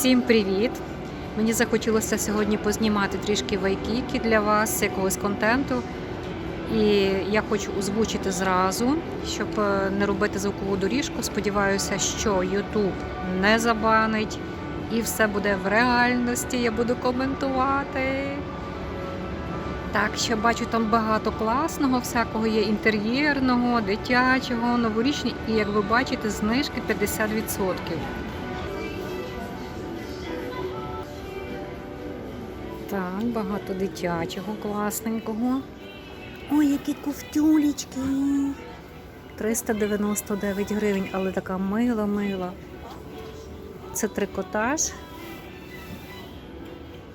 Всім привіт! Мені захотілося сьогодні познімати трішки вайкіки для вас, якогось контенту. І я хочу озвучити зразу, щоб е, не робити звукову доріжку. Сподіваюся, що YouTube не забанить і все буде в реальності. Я буду коментувати. Так, що бачу там багато класного, всякого є інтер'єрного, дитячого, новорічного. І як ви бачите, знижки 50%. Так, багато дитячого, класненького. Ой, які ковтюлечки. 399 гривень, але така мила-мила. Це трикотаж.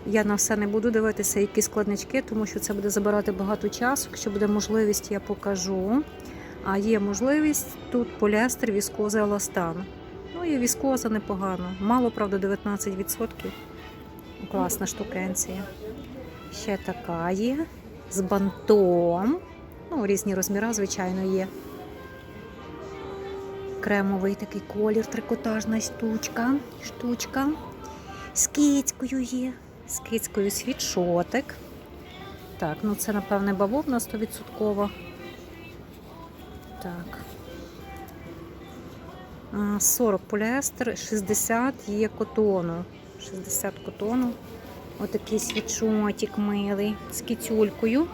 Я на все не буду дивитися, які складнички, тому що це буде забирати багато часу. Якщо буде можливість, я покажу. А є можливість тут поліестер, віскоза, еластан. Ну і віскоза непогано. Мало, правда, 19%. Класна штукенція. Ще така є. З бантом. Ну, різні розміри, звичайно, є. Кремовий такий колір, трикотажна штучка. штучка. З кицькою є. З кицькою світшотик. Так, ну це, напевне, бавовна 100%. Так. 40 поліестер, 60 є котону. 60 котону. Отакий світшотик милий з кітюлькою.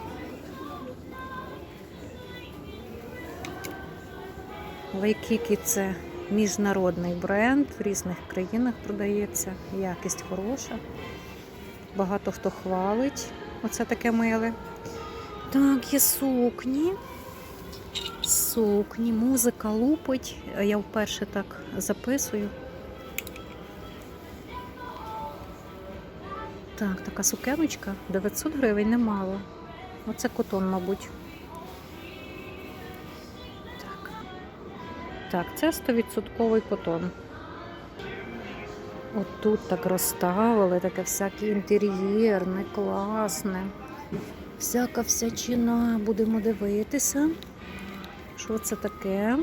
Вайкікі це міжнародний бренд, в різних країнах продається, якість хороша. Багато хто хвалить. Оце таке миле. Так, є сукні. Сукні, музика лупить. Я вперше так записую. Так, така сукеночка 900 гривень немало. Оце котон, мабуть. Так, так це 100% котон. От тут так розставили, таке всяке інтер'єрне, класне. Всяка всячина. Будемо дивитися. Що це таке?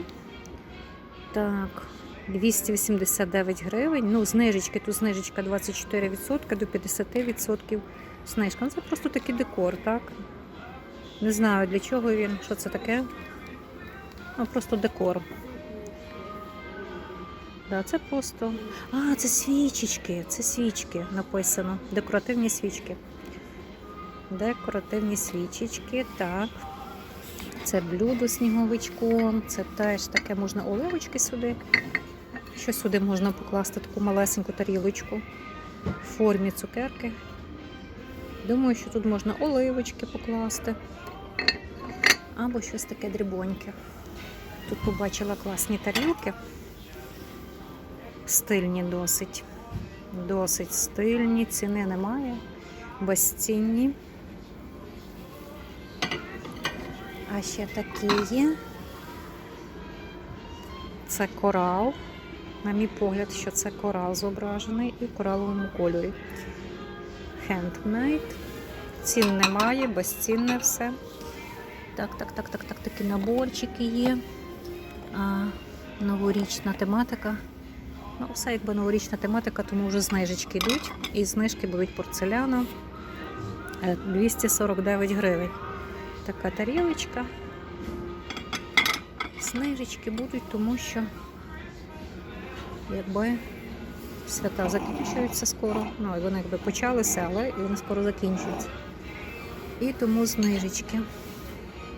Так, 289 гривень. Ну, знижечки, тут знижечка 24% до 50% знижка. Ну, це просто такий декор, так? Не знаю для чого він, що це таке. Ну, просто декор. Да, це просто. А, це свічечки, це свічки написано. Декоративні свічки. Декоративні свічечки, так. Це блюдо сніговичком, це теж таке можна оливочки сюди. Що сюди можна покласти таку малесеньку тарілочку в формі цукерки. Думаю, що тут можна оливочки покласти. Або щось таке дрібоньке. Тут побачила класні тарілки. Стильні досить. Досить стильні, ціни немає. Безцінні. А ще такі є. Це корал. На мій погляд, що це корал зображений і в кораловому кольорі. Handmade. Цін немає, безцінне все. Так, так, так, так, так, такі наборчики є. А, Новорічна тематика. Ну, все якби новорічна тематика, тому вже знижечки йдуть. І знижки будуть порцеляна 249 гривень. Така тарілочка. Знижечки будуть, тому що якби свята закінчуються скоро. Ну, вони якби почалися, але вони скоро закінчуються. І тому знижечки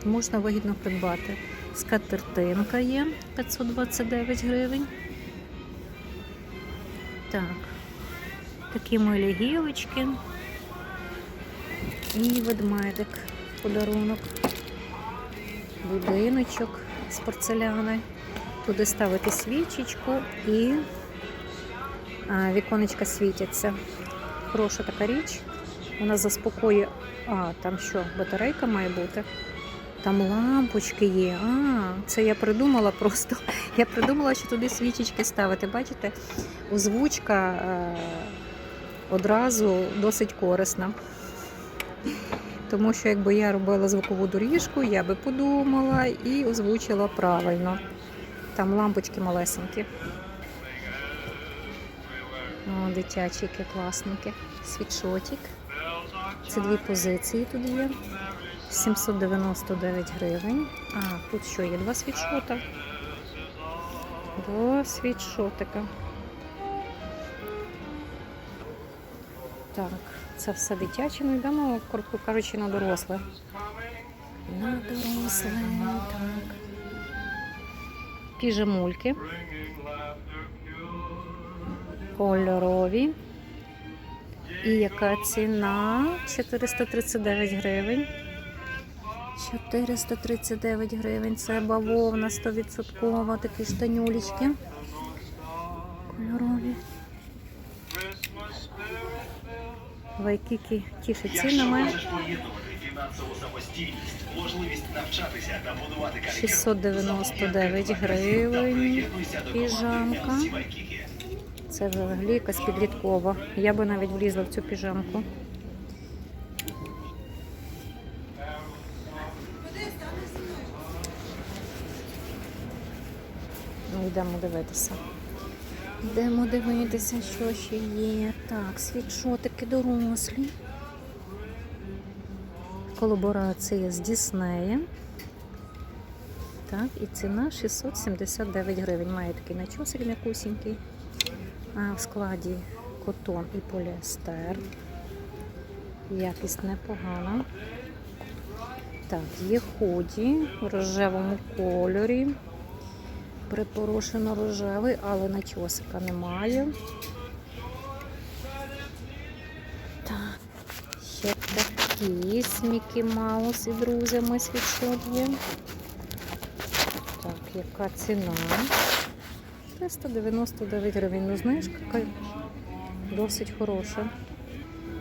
можна вигідно придбати. Скатертинка є 529 гривень. Так, такі милі гілочки. І ведмедик подарунок. Будиночок з порцеляни. Туди ставити свічечку і віконечка світяться. Хороша така річ. Вона заспокоює. А, там що, батарейка має бути? Там лампочки є. А, це я придумала просто. Я придумала, що туди свічечки ставити. Бачите, озвучка е, одразу досить корисна. Тому що якби я робила звукову доріжку, я би подумала і озвучила правильно. Там лампочки малесенькі. О, дитячі, які класненькі. Світшотик. Це дві позиції тут є. 799 гривень. А, тут що є? Два світшота. Два світшотика. Так, це все дитяче. Ну йдемо, коротко кажучи, на доросле. На доросле, так. Піжамульки. Кольорові. І яка ціна? 439 гривень. 439 гривень. Це бавовна 100%, такі штанюлечки. Кольорові. Вайкіки тішить цінами. Можеш поєднувати фінансову самостійність, можливість навчатися та будувати кар'єру, 699 замовляй гривень. Піжамка. Це взагалі якась підліткова. Я би навіть влізла в цю піжамку. Ну, йдемо дивитися. Йдемо дивитися, що ще є. Так, світшотики дорослі. Колаборація з Діснеєм. Так, і ціна 679 гривень. Має такий начосик м'якусінький. В складі котон і поліестер. Якість непогана. Так, є ході в рожевому кольорі. Припорошено рожевий, але начосика немає. Так, ще такі з Мікі Маус і друзями світшот є. Так, яка ціна? 399 гривень. Ну, знаєш, яка досить хороша.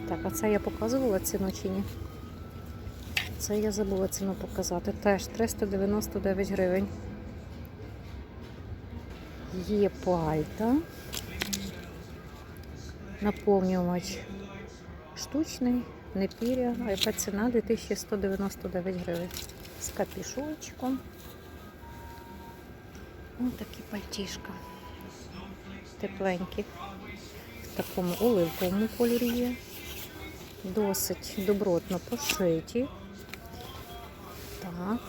Так, а це я показувала ціну чи ні? Це я забула ціну показати. Теж 399 гривень. Є пальта. Наповнювач штучний, не піря, а яка ціна 2199 гривень. З капішочком. Ось такі пальтішка. Тепленькі. В такому оливковому кольорі є. Досить добротно пошиті. Так.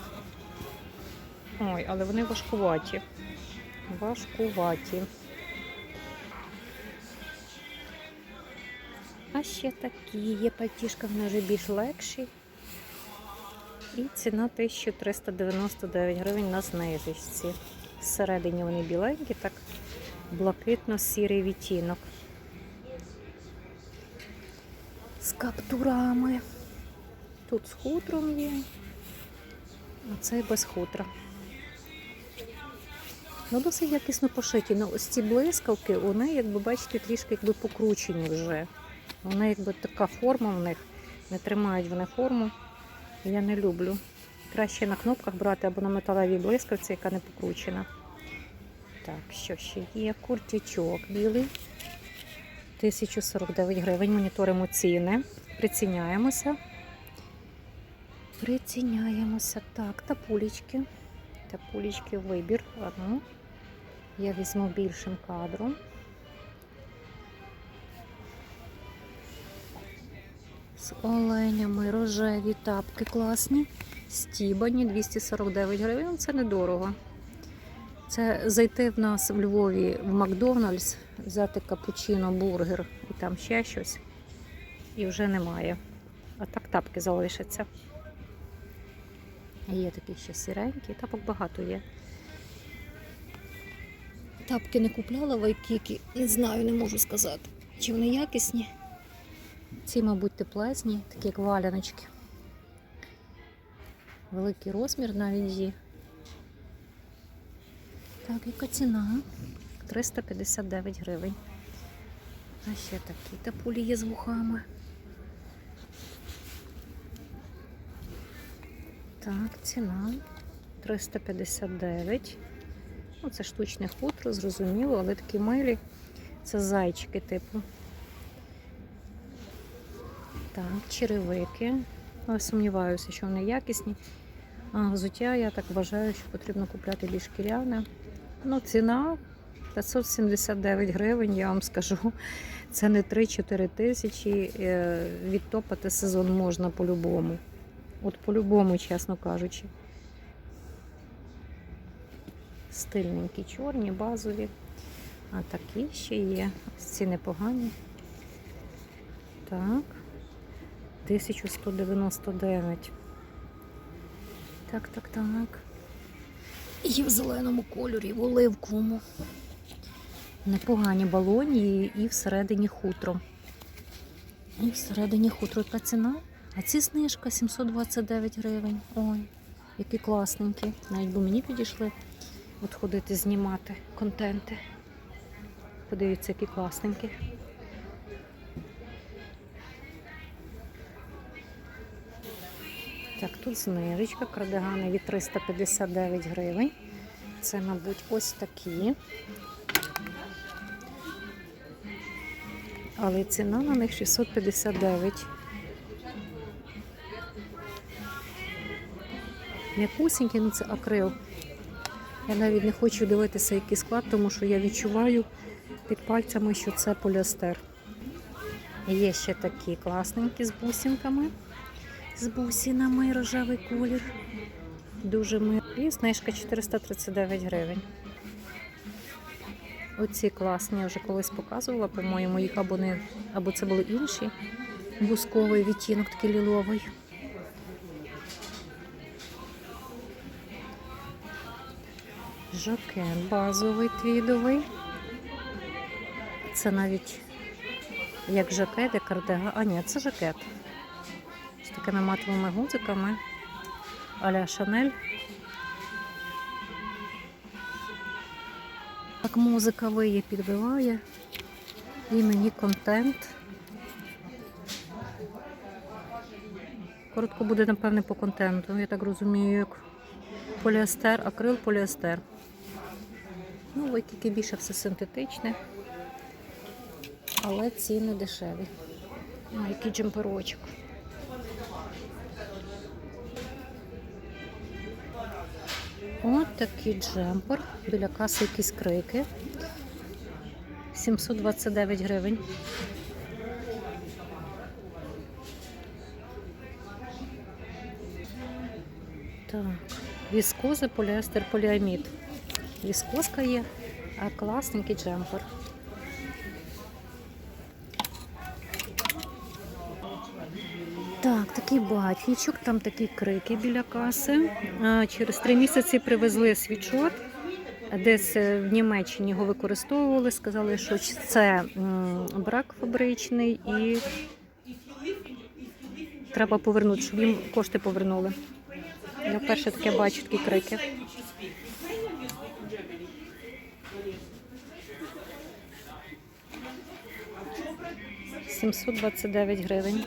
Ой, але вони важкуваті. Важкуваті. А ще такі є пальтішка, вони вже більш легші. І ціна 1399 гривень на знижечці. Всередині вони біленькі, так блакитно-сірий відтінок. З каптурами. Тут з хутром є, а цей без хутра. Ну, досить якісно пошиті. Ну, ось ці блискавки, вони, як ви бачите, трішки якби покручені вже. Вони якби така форма в них. Не тримають вони форму. Я не люблю. Краще на кнопках брати або на металевій блискавці, яка не покручена. Так, що ще є? Куртячок білий. 1049 гривень. Моніторимо ціни. Приціняємося. Приціняємося. Так, тапулечки. Тапулечки вибір. Одну. Я візьму більшим кадром. Оленями рожеві тапки класні. Стібані 249 гривень. Це недорого. Це зайти в нас в Львові в Макдональдс, взяти капучино, бургер і там ще щось. І вже немає. А так тапки залишаться. Є такі ще сіренькі, тапок багато є. Тапки не купляла в Айкікі, не знаю, не можу сказати. Чи вони якісні? Ці, мабуть, теплесні, такі як валяночки. Великий розмір навіть є. Так, яка ціна? 359 гривень. А ще такі тапулі є з вухами. Так, ціна 359. Ну, це штучне хутро, зрозуміло, але такі милі. Це зайчики типу. Так, черевики. Сумніваюся, що вони якісні. А взуття, я так вважаю, що потрібно купляти більш шкіряне. Ну, ціна 579 гривень, я вам скажу. Це не 3-4 тисячі. е, Відтопати сезон можна по-любому. От по-любому, чесно кажучи. Стильненькі, чорні, базові. А такі ще є. Ось ці непогані. Так. 1199. Так, так, так. І в зеленому кольорі, в оливковому. Непогані балоні і всередині хутро. І всередині хутро яка ціна. А ці знижка 729 гривень. Ой, які класненькі. Навіть би мені підійшли от ходити знімати контенти. Подивіться, які класненькі. Тут знижечка, кардигани від 359 гривень. Це, мабуть, ось такі. Але ціна на них 659. М'якусенькі, ну це акрил. Я навіть не хочу дивитися, який склад, тому що я відчуваю під пальцями, що це поліестер. Є ще такі класненькі з бусинками з бусинами рожевий колір. Дуже мир. І знижка 439 гривень. Оці класні, я вже колись показувала, по-моєму, їх або не, або це були інші. Бусковий відтінок, такий ліловий. Жакет базовий твідовий. Це навіть як жакет, як кардиган. А ні, це жакет такими матовими гудзиками а-ля Шанель. Так музика виє, підбиває. І мені контент. Коротко буде, напевне, по контенту. Я так розумію, як поліестер, акрил, поліестер. Ну, викики більше все синтетичне, але ціни дешеві. А, який джемперочок. От такий джемпер. Біля каси якісь крики. 729 гривень. Так, віскоза, поліестер, поліамід. Віскозка є, а класненький джемпер. Так, такий батнічок, там такі крики біля каси. Через три місяці привезли свічот. Десь е, в Німеччині його використовували. Сказали, що це брак фабричний і треба повернути, щоб їм кошти повернули. Я вперше таке бачу такі крики. Сімсот двадцять дев'ять гривень.